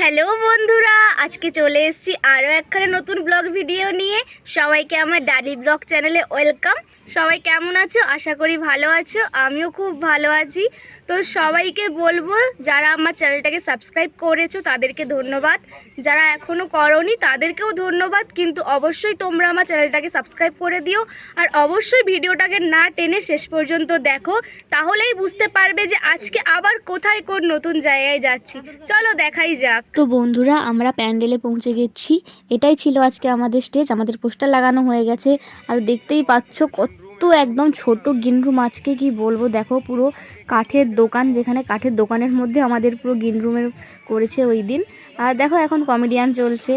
Hello বন্ধুরা, আজকে চলে এসেছি আরও একখানে নতুন ব্লগ ভিডিও নিয়ে। সবাইকে আমার ডালি ব্লগ চ্যানেলে ওয়েলকাম সবাই কেমন আছো? আশা করি ভালো আছো, আমিও খুব ভালো আছি। তো সবাইকে বলব, যারা আমার চ্যানেলটাকে সাবস্ক্রাইব করেছ, তাদেরকে ধন্যবাদ। যারা এখনও করনি, তাদেরকেও ধন্যবাদ। কিন্তু অবশ্যই তোমরা আমার চ্যানেলটাকে সাবস্ক্রাইব করে দিও। আর অবশ্যই ভিডিওটাকে না টেনে শেষ পর্যন্ত দেখো। তাহলেই বুঝতে পারবে যে আজকে আবার কোথায় কোন নতুন জায়গায় যাচ্ছি। চলো দেখাই যাক। তো বন্ধুরা, আমরা প্যান্ডেলে পৌঁছে গেছি। এটাই ছিল আজকে আমাদের স্টেজ আমাদের পোস্টার লাগানো হয়ে গেছে। আর দেখতেই পাচ্ছ কত একদম ছোট গিনরুম আজকে কি বলব? দেখো পুরো কাঠের দোকান, যেখানে কাঠের দোকানের মধ্যে আমাদের পুরো গিনরুমের করেছে ওই দিন। আর দেখো এখন কমেডিয়ান চলছে,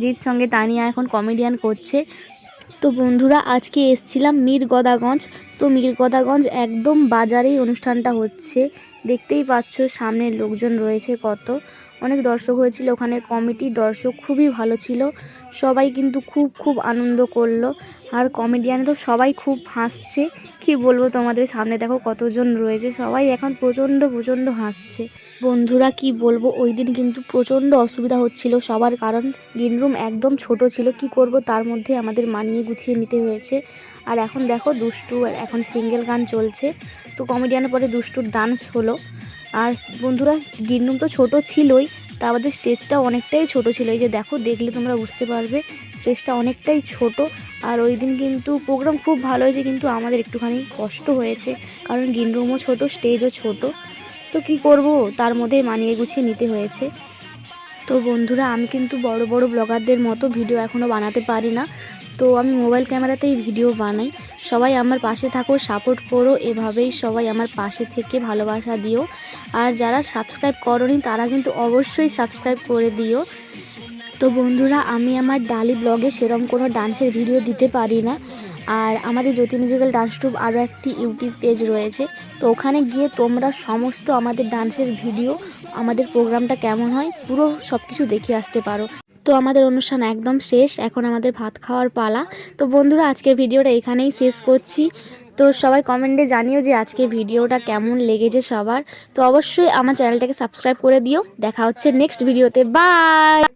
জিৎ সঙ্গে তানিয়া এখন কমেডিয়ান করছে। তো বন্ধুরা, আজকে এসছিলাম মিরগদাগঞ্জ। তো মিরগদাগঞ্জ একদম বাজারেই অনুষ্ঠানটা হচ্ছে। দেখতেই পাচ্ছ সামনে লোকজন রয়েছে কত। অনেক দর্শক হয়েছিল, ওখানে কমিটি দর্শক খুবই ভালো ছিল। সবাই কিন্তু খুব খুব আনন্দ করল। আর কমেডিয়ানরাও সবাই খুব হাসছে। কি বলব তোমাদের, সামনে দেখো কতজন রয়েছে। সবাই এখন প্রচণ্ড প্রচণ্ড হাসছে। বন্ধুরা, কি বলব, ওই দিন কিন্তু প্রচণ্ড অসুবিধা হচ্ছিল। সবার কারণ গ্রিন রুম একদম ছোট ছিল। কি করব, তার মধ্যে আমাদের মানিয়ে গুছিয়ে নিতে হয়েছে। আর এখন দেখো দুষ্টু, এখন সিঙ্গেল গান চলছে। তো কমেডিয়ানের পরে দুষ্টুর ডান্স হলো। আর বন্ধুরা গ্রিন রুম তো ছোটো ছিলই, তা আমাদের স্টেজটা অনেকটাই ছোট ছিল। এই যে দেখো, দেখলে তোমরা বুঝতে পারবে, স্টেজটা অনেকটাই ছোট। আর ওই দিন কিন্তু প্রোগ্রাম খুব ভালো হয়েছে, কিন্তু আমাদের একটুখানি কষ্ট হয়েছে, কারণ গ্রিন রুমও ছোটো, স্টেজও ছোট। তো কি করব, তার মধ্যে মানিয়ে গুছিয়ে নিতে হয়েছে। তো বন্ধুরা, আমি কিন্তু বড় বড় ব্লগারদের মতো ভিডিও এখনও বানাতে পারি না। তো আমি মোবাইল ক্যামেরাতেই ভিডিও বানাই। সবাই আমার পাশে থাকো, সাপোর্ট করো, এভাবেই সবাই আমার পাশে থেকে ভালোবাসা দিও। আর যারা সাবস্ক্রাইব করনি, তারা কিন্তু অবশ্যই সাবস্ক্রাইব করে দিও। তো বন্ধুরা, আমি আমার ডালি ব্লগে সেরকম কোনো ডান্সের ভিডিও দিতে পারি না। আর আমাদের জ্যোতি মিউজিক্যাল ডান্স টুব আরও একটি ইউটিউব পেজ রয়েছে। তো ওখানে গিয়ে তোমরা সমস্ত আমাদের ডান্সের ভিডিও, আমাদের প্রোগ্রামটা কেমন হয়, পুরো সব কিছু দেখে আসতে পারো। তো আমাদের অনুষ্ঠান একদম শেষ, এখন আমাদের ভাত খাওয়ার পালা। তো বন্ধুরা আজকে ভিডিওটা এখানেই শেষ করছি। তো সবাই কমেন্টে জানিও যে আজকে ভিডিওটা কেমন লেগেছে সবার। তো অবশ্যই আমার চ্যানেলটাকে সাবস্ক্রাইব করে দিও। দেখা হচ্ছে নেক্সট ভিডিওতে। বাই!